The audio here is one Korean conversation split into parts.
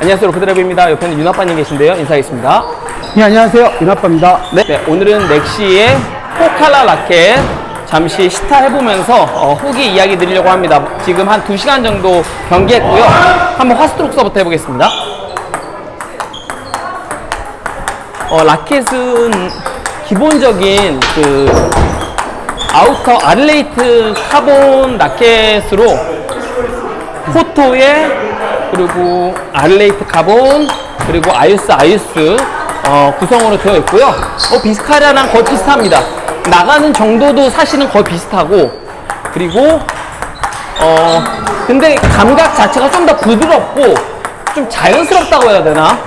안녕하세요 로프드라이브입니다. 옆에는 윤아빠님 계신데요. 인사하겠습니다. 네, 안녕하세요. 윤아빠입니다. 네, 네, 오늘은 넥시의 포칼라 라켓 잠시 시타 해보면서 어, 후기 이야기 드리려고 합니다. 지금 한 2시간 정도 경기했고요. 한번 화스트로크서부터 해보겠습니다. 어, 라켓은 기본적인 그 아우터 아를레이트 카본 라켓으로 포토에 그리고 아를레이트 카본 그리고 아이스 아이스 어, 구성으로 되어 있고요. 어, 비스카리아랑 거의 비슷합니다. 나가는 정도도 사실은 거의 비슷하고 그리고 어 근데 감각 자체가 좀 더 부드럽고 좀 자연스럽다고 해야 되나?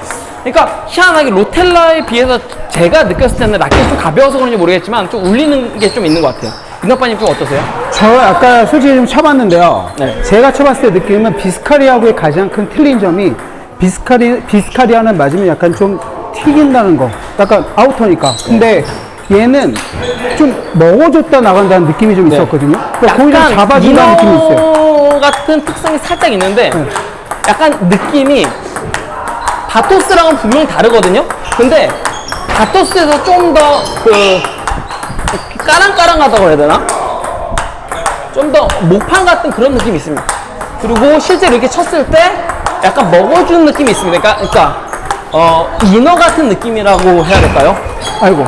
그러니까 희한하게 로텔라에 비해서 제가 느꼈을 때는 라켓이 좀 가벼워서 그런지 모르겠지만 좀 울리는 게 좀 있는 것 같아요. 윤아빠님 좀 어떠세요? 저 아까 솔직히 좀 쳐봤는데요. 네. 제가 쳐봤을 때 느낌은 비스카리아하고의 가장 큰 틀린 점이 비스카리, 비스카리아는 맞으면 약간 좀 튀긴다는 거. 약간 아우터니까. 근데 얘는 좀 먹어줬다 나간다는 느낌이 좀 있었거든요. 그러니까 좀 잡아준다는 느낌이 있어요. 같은 특성이 살짝 있는데 네. 약간 느낌이 바토스랑은 분명히 다르거든요. 근데 바토스에서 좀 더 그 까랑까랑하다고 해야 되나? 좀 더 목판 같은 그런 느낌이 있습니다. 그리고 실제로 이렇게 쳤을 때 약간 먹어주는 느낌이 있습니다. 그러니까, 그러니까 어, 이너 같은 느낌이라고 해야 될까요? 아이고.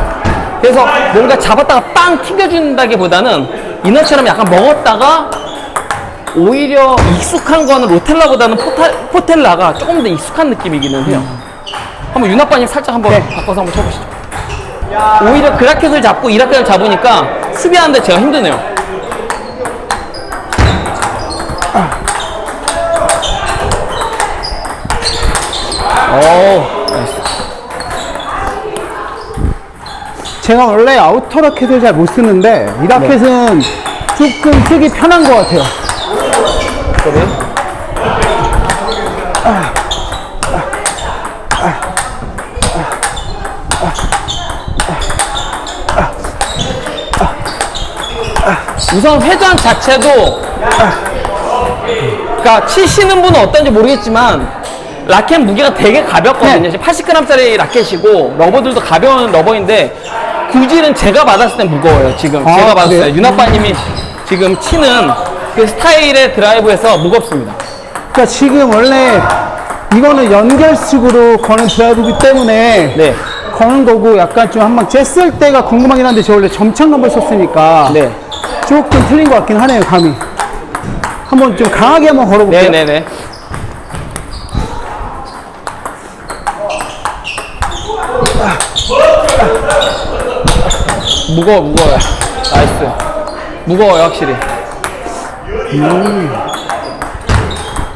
그래서 뭔가 잡았다가 빵 튕겨준다기보다는 이너처럼 약간 먹었다가 오히려 익숙한 거는 로텔라보다는 포타, 포텔라가 조금 더 익숙한 느낌이기는 해요. 한번 윤아빠님 살짝 한번 네. 바꿔서 한번 쳐보시죠. 오히려 그 라켓을 잡고 이 라켓을 잡으니까 수비하는데 제가 힘드네요. 오, 나이스. 제가 원래 아우터 라켓을 잘 못 쓰는데 이 라켓은 조금 쓰기 편한 것 같아요. 그래? 우선 회전 자체도 그러니까 치시는 분은 어떤지 모르겠지만 라켓 무게가 되게 가볍거든요. 네. 80g짜리 라켓이고 러버들도 가벼운 러버인데 구질은 제가 받았을 땐 무거워요. 지금 아, 제가 받았어요. 윤아빠님이 지금 치는 그 스타일의 드라이브에서 무겁습니다. 그러니까 지금 원래 이거는 연결식으로 거는 드라이브기 때문에 네. 거는 거고 약간 좀 한번 쬐을 때가 궁금하긴 한데 저 원래 점창 넘버 썼으니까 네. 조금 틀린 것 같긴 하네요 감이 한번 좀 강하게 한번 걸어볼게요 네네네. 무거워, 무거워요. 나이스. 무거워요, 확실히.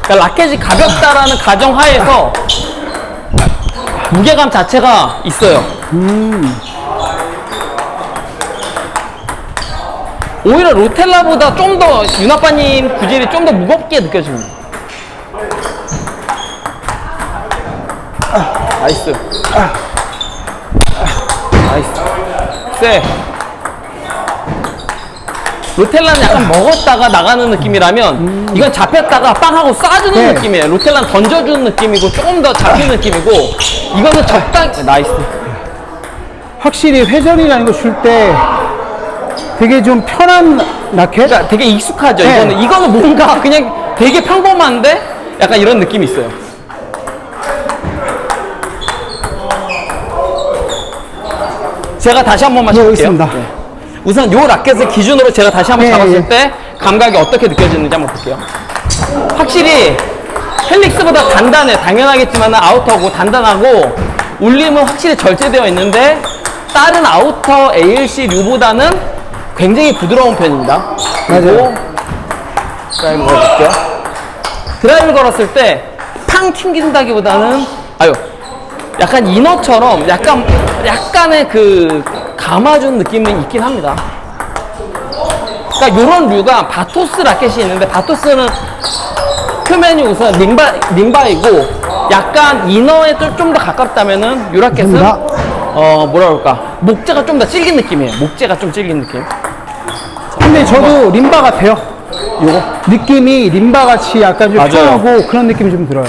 그러니까 라켓이 가볍다라는 가정 하에서 무게감 자체가 있어요. 오히려 로텔라보다 좀 더 윤아빠님 구질이 좀 더 무겁게 느껴집니다. 아, 나이스. 나이스. 세. 로텔라는 약간 먹었다가 나가는 느낌이라면 이건 잡혔다가 빵 하고 쏴주는 네. 느낌이에요. 로텔라는 던져주는 느낌이고 조금 더 잡히는 느낌이고 이거는 적당히 나이스. 확실히 회전이라는 거 줄 때 되게 좀 편한 라켓? 그러니까 되게 익숙하죠. 네. 이거는 이거는 뭔가 그냥 되게 평범한데 약간 이런 느낌이 있어요. 제가 다시 한 번만 네, 쳐볼게요. 알겠습니다. 우선 요 라켓을 기준으로 제가 다시 한번 네, 잡았을 예. 때 감각이 어떻게 느껴지는지 한번 볼게요. 확실히 헬릭스보다 단단해. 당연하겠지만 아우터고 단단하고 울림은 확실히 절제되어 있는데 다른 아우터 ALC 류보다는 굉장히 부드러운 편입니다. 그리고 드라이브 걸어볼게요. 드라이브 걸었을 때팡 튕긴다기보다는 아유 약간 이너처럼 약간 약간의 그 감아준 느낌이 있긴 합니다. 그러니까 이런 류가 바토스 라켓이 있는데 바토스는 표면이 우선 링바 링바이고 약간 이너에 좀 더 가깝다면은 이 라켓은. 어 뭐라 그럴까 목재가 좀 더 질긴 느낌이에요. 목재가 좀 질긴 느낌. 근데 저도 림바 같아요 요거 느낌이 림바 같이 약간 좀 맞아요. 편하고 그런 느낌이 좀 들어요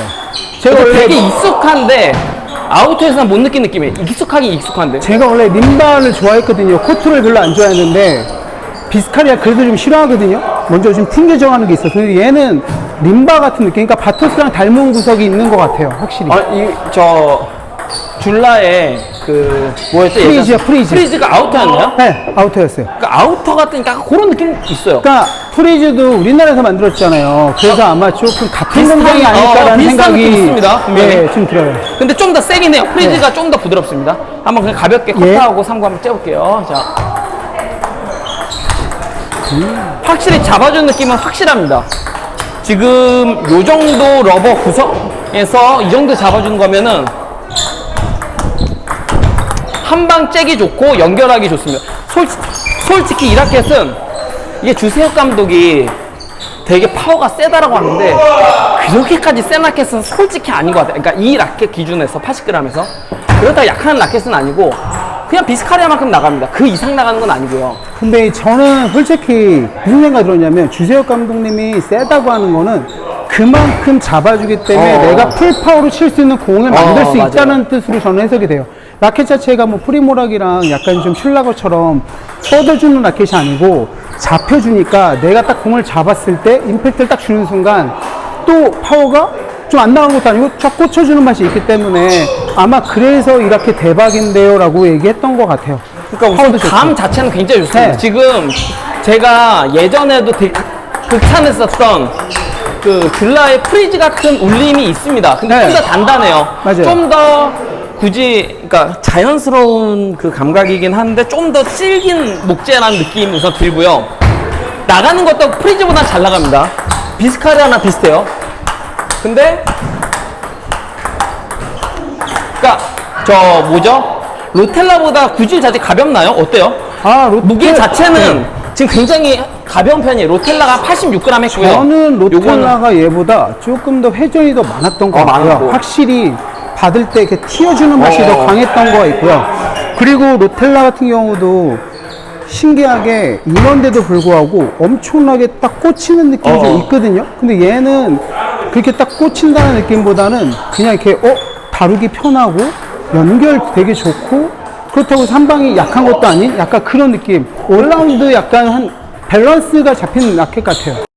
제가 원래 되게 익숙한데 아우터에서는 못 느낀 느낌이 에요. 익숙하긴 익숙한데. 제가 원래 림바를 좋아했거든요. 코트를 별로 안 좋아했는데 비스카리아 그래도 좀 싫어하거든요. 먼저 좀 튕겨져가는 게 있어서 근데 얘는 림바 같은 느낌. 그러니까 바토스랑 닮은 구석이 있는 것 같아요. 확실히. 아, 이, 저, 줄라의 그, 뭐였죠? 프리즈요? 프리즈. 프리즈가 아우터였나요? 네, 아우터였어요. 그러니까 아우터 같은 약간 그런 느낌 있어요. 그러니까 프리즈도 우리나라에서 만들었잖아요. 그래서 아마 조금 같은 비슷한- 공장이 아닐까라는 어, 비슷한 생각이 느낌 있습니다, 분명히. 네, 좀 들어요. 근데 좀 더 세긴 해요. 프리즈가 좀 더 부드럽습니다. 한번 그냥 가볍게 예. 커트하고 상부 한번 째볼게요. 자. 확실히 잡아준 느낌은 확실합니다. 지금 요 정도 러버 구성에서 이 정도 잡아준 거면은 한방 째기 좋고 연결하기 좋습니다. 솔, 솔직히 이 라켓은 이게 주세혁 감독이 되게 파워가 세다라고 하는데 그렇게까지 센 라켓은 솔직히 아닌 것 같아요. 그러니까 이 라켓 기준에서 80g에서 그렇다고 약한 라켓은 아니고 그냥 비스카리아만큼 나갑니다. 그 이상 나가는 건 아니고요. 근데 저는 솔직히 무슨 생각이 들었냐면 주세혁 감독님이 세다고 하는 거는 그만큼 잡아주기 때문에 어. 내가 풀 파워로 칠 수 있는 공을 만들 수 맞아요. 있다는 뜻으로 저는 해석이 돼요. 라켓 자체가 뭐 프리모락이랑 약간 좀 슐라거처럼 뻗어주는 라켓이 아니고 잡혀주니까 내가 딱 공을 잡았을 때 임팩트를 딱 주는 순간 또 파워가 좀 안 나가는 것도 아니고 쫙 꽂혀주는 맛이 있기 때문에 아마 그래서 이렇게 대박인데요 라고 얘기했던 것 같아요. 그러니까 우선 파워도 좋고. 감 자체는 굉장히 좋습니다. 네. 지금 제가 예전에도 되게 극- 극찬했었던 그 귤라의 프리즈 같은 울림이 있습니다. 근데 네. 좀더 단단해요. 맞아요. 좀더 굳이 그러니까 자연스러운 그 감각이긴 한데 좀 더 질긴 목재라는 느낌이 우선 들고요. 나가는 것도 프리즈보다 잘 나갑니다. 비스카리아나 비슷해요. 근데 그러니까 저 뭐죠? 로텔라보다 구질 자체 가볍나요? 어때요? 아, 로- 무게 그- 자체는 지금 굉장히 가벼운 편이에요. 로텔라가 86g 했고요. 저는 로텔라가 얘보다 조금 더 회전이 더 많았던 것 어, 같고요. 많았고. 확실히 받을 때 이렇게 튀어주는 맛이 어. 더 강했던 거 있고요. 그리고 로텔라 같은 경우도 신기하게 이런데도 불구하고 엄청나게 딱 꽂히는 느낌이 어. 좀 있거든요. 근데 얘는 그렇게 딱 꽂힌다는 느낌보다는 그냥 이렇게 어 다루기 편하고 연결 되게 좋고 그렇다고 해서 한 방이 약한 것도 아닌 약간 그런 느낌. 올라운드 약간 한 밸런스가 잡힌 라켓 같아요.